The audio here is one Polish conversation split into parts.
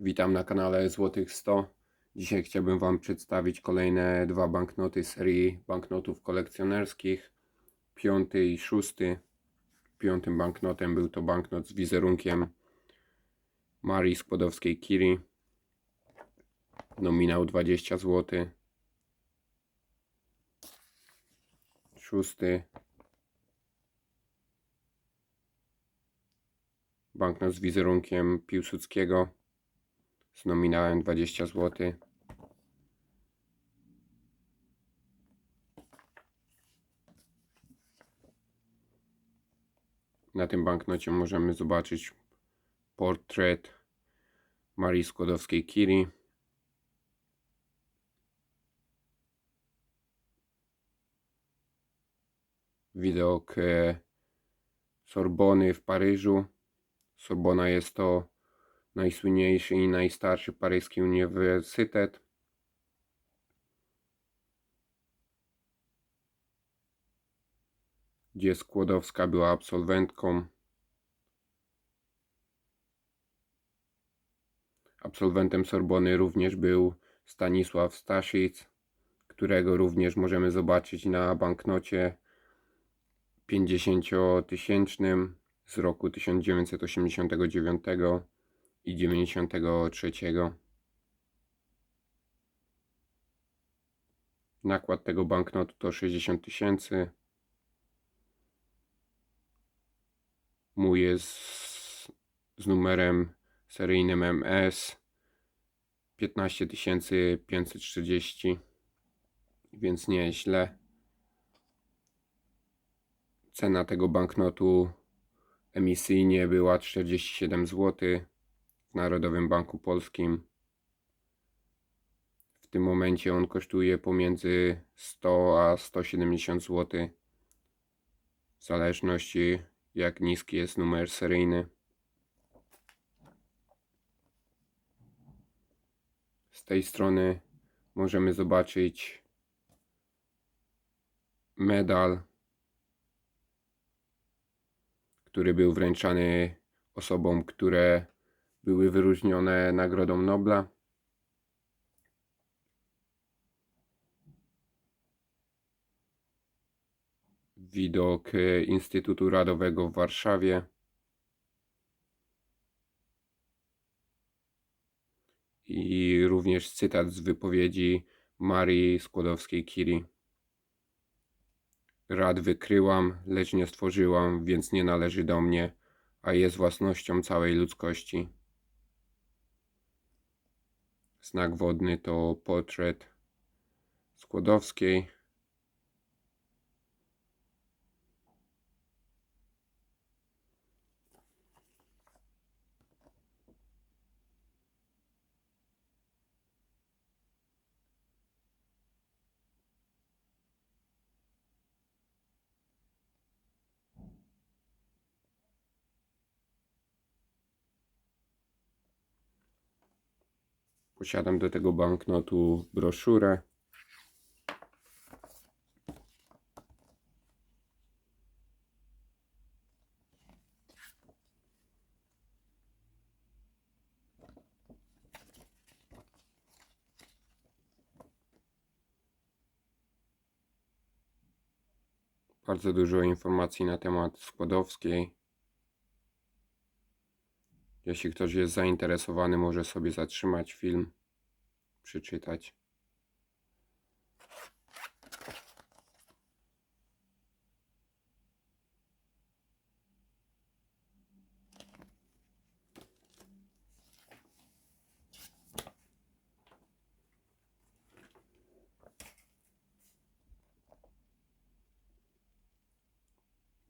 Witam na kanale Złotych 100. Dzisiaj chciałbym Wam przedstawić kolejne dwa banknoty serii banknotów kolekcjonerskich. Piąty i szósty. Piątym banknotem był to banknot z wizerunkiem Marii Skłodowskiej-Curie. Nominał 20 zł. Szósty. Banknot z wizerunkiem Piłsudskiego z nominałem 20 zł. Na tym banknocie możemy zobaczyć portret Marii Skłodowskiej-Curie. Widok e, Sorbony w Paryżu. Sorbona jest to najsłynniejszy i najstarszy paryski uniwersytet. Gdzie Skłodowska była absolwentką. Absolwentem Sorbony również był Stanisław Staszic, którego również możemy zobaczyć na banknocie 50-tysięcznym z roku 1989 i 93. Nakład tego banknotu to 60 tysięcy. Mój jest z, numerem seryjnym MS 15540, więc nieźle. Cena tego banknotu emisyjnie była 47 zł Narodowym Banku Polskim. W tym momencie on kosztuje pomiędzy 100 a 170 zł. W zależności jak niski jest numer seryjny. Z tej strony możemy zobaczyć medal, który był wręczany osobom, które były wyróżnione Nagrodą Nobla. Widok e, Instytutu Radowego w Warszawie. I również cytat z wypowiedzi Marii Skłodowskiej-Curie. Rad wykryłam, lecz nie stworzyłam, więc nie należy do mnie, a jest własnością całej ludzkości. Znak wodny to portret Skłodowskiej. Posiadam do tego banknotu broszurę. Bardzo dużo informacji na temat Skłodowskiej. Jeśli ktoś jest zainteresowany, może sobie zatrzymać film, przeczytać.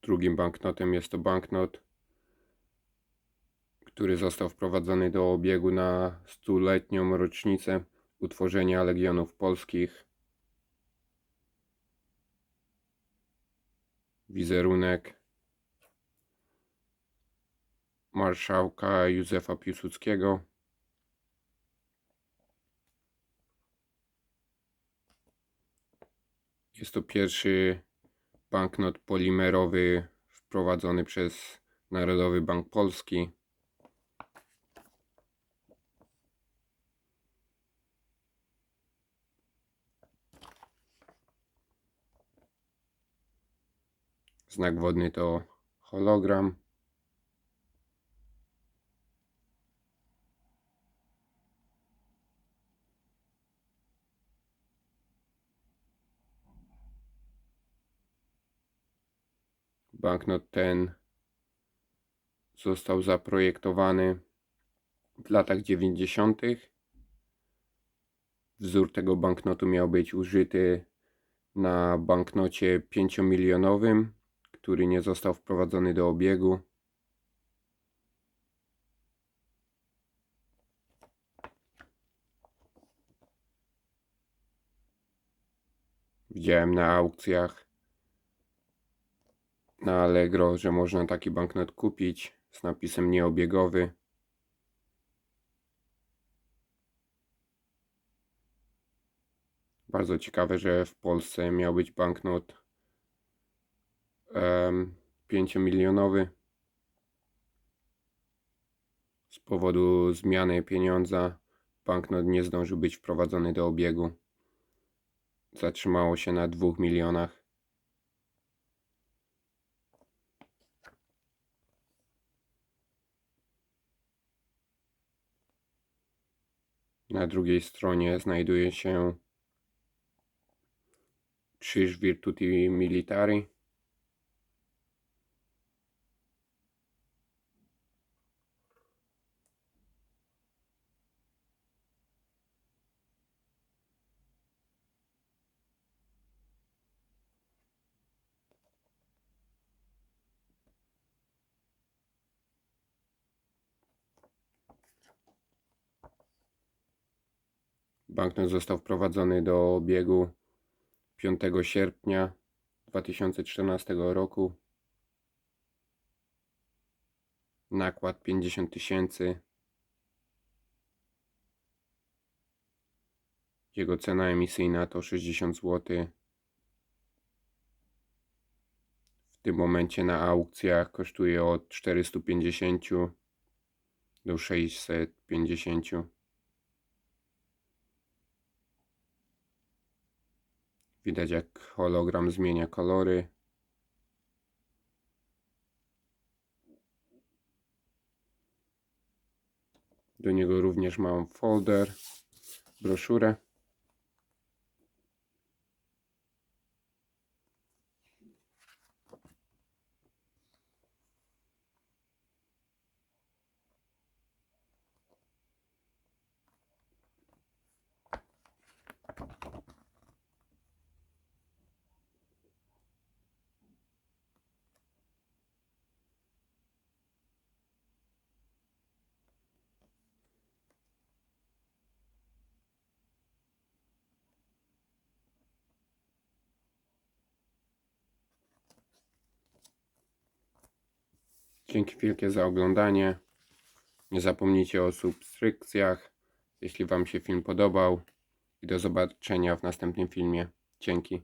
Drugim banknotem jest to banknot który został wprowadzony do obiegu na stuletnią rocznicę utworzenia Legionów Polskich. Wizerunek marszałka Józefa Piłsudskiego. Jest to pierwszy banknot polimerowy wprowadzony przez Narodowy Bank Polski. Znak wodny to hologram. Banknot ten został zaprojektowany w latach 90. Wzór tego banknotu miał być użyty na banknocie 5-milionowym, który nie został wprowadzony do obiegu. Widziałem na aukcjach na Allegro, że można taki banknot kupić z napisem nieobiegowy. Bardzo ciekawe, że w Polsce miał być banknot 5-milionowy. Z powodu zmiany pieniądza banknot nie zdążył być wprowadzony do obiegu. Zatrzymało się na 2 milionach. Na drugiej stronie znajduje się krzyż Virtuti Militari. Banknot został wprowadzony do obiegu 5 sierpnia 2014 roku. Nakład 50 tysięcy. Jego cena emisyjna to 60 zł. W tym momencie na aukcjach kosztuje od 450 do 650. Widać jak hologram zmienia kolory. Do niego również mam folder, broszurę. Dzięki wielkie za oglądanie. Nie zapomnijcie o subskrypcjach, jeśli Wam się film podobał. I do zobaczenia w następnym filmie. Dzięki.